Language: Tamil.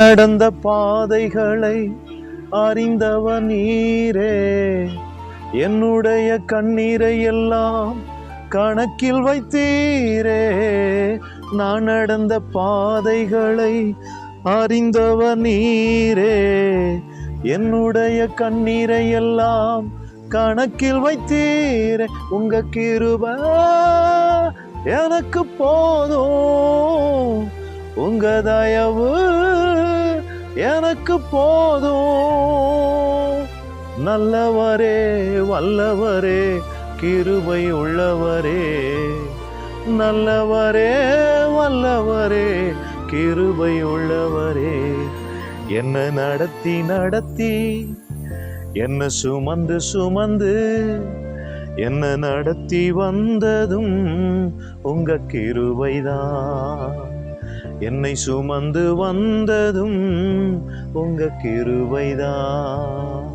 நடந்த பாதைகளை அறிந்தவ நீரே. என்னுடைய கண்ணீரை எல்லாம் கணக்கில் வைத்தீரே. நான் நடந்த பாதைகளை அறிந்தவ நீரே. என்னுடைய கண்ணீரை எல்லாம் கணக்கில் வைத்தீரே. உங்க கிருப எனக்கு போதும். உங்க தயவு எனக்கு போதும். நல்லவரே வல்லவரே கிருபை உள்ளவரே. நல்லவரே வல்லவரே கிருபை உள்ளவரே. என்ன நடத்தி நடத்தி என்ன சுமந்து சுமந்து என்ன நடத்தி வந்ததும் உங்க கிருபைதான். என்னை சுமந்து வந்ததும் உங்க கிருவைதான்